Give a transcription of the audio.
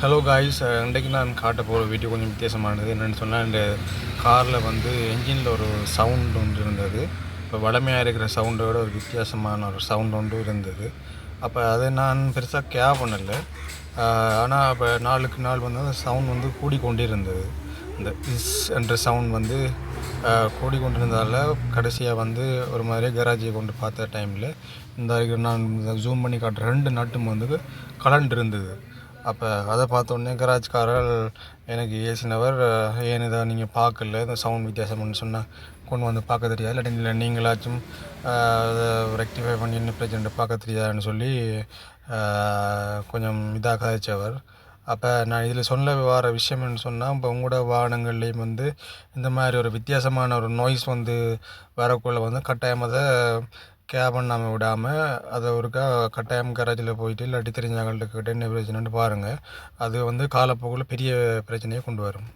Hello guys இன்றைக்கு நான் காட்ட போகிற வீடியோ கொஞ்சம் வித்தியாசமானது. என்னென்னு சொன்னால் இந்த காரில் வந்து என்ஜினில் ஒரு சவுண்ட் ஒன்று இருந்தது. இப்போ வளமையாக இருக்கிற சவுண்டோட ஒரு வித்தியாசமான ஒரு சவுண்ட் ஒன்று இருந்தது. அப்போ அதை நான் பெருசாக கேப் பண்ணலை. ஆனால் இப்போ நாளுக்கு நாள் வந்து அந்த சவுண்ட் வந்து கூடிக்கொண்டே இருந்தது இந்த இஸ் என்ற சவுண்ட் வந்து கூடி கூடிக்கொண்டிருந்ததால் கடைசியாக வந்து ஒரு மாதிரி கராஜியை கொண்டு பார்த்த டைமில் இந்த நான் ஜூம் பண்ணி காட்டுற ரெண்டு நட்டும் வந்து கலண்டு இருந்தது அப்போ அதை பார்த்தோன்னே கராஜ்காரர் எனக்கு ஏசினவர் ஏன் இதை நீங்கள் பார்க்கல? இந்த சவுண்ட் வித்தியாசம்னு சொன்னால் கொண்டு வந்து பார்க்க தெரியாது. இல்லாட்டி இல்லை நீங்களாச்சும் அதை ரெக்டிஃபை பண்ணி என்ன பிரச்சனை பார்க்க தெரியாதுன்னு சொல்லி கொஞ்சம் இதாக கதைச்சவர் அப்போ நான் இதில் சொல்ல வர விஷயம்னு சொன்னால் இப்போ உங்களோட வாகனங்கள்லேயும் வந்து இந்த மாதிரி ஒரு வித்தியாசமான ஒரு நாய்ஸ் வந்து வரக்குள்ள வந்து கட்டாயமாக கேப் பண்ணாமல் விடாமல் அதை ஒருக்கா கட்டாயம் கராஜில் போயிட்டு இல்லாட்டி தெரிஞ்சவங்கள்ட்ட கிட்ட என்ன பிரச்சனைன்னு பாருங்கள் அது வந்து காலப்போக்கில் பெரிய பிரச்சனையை கொண்டு வரும்.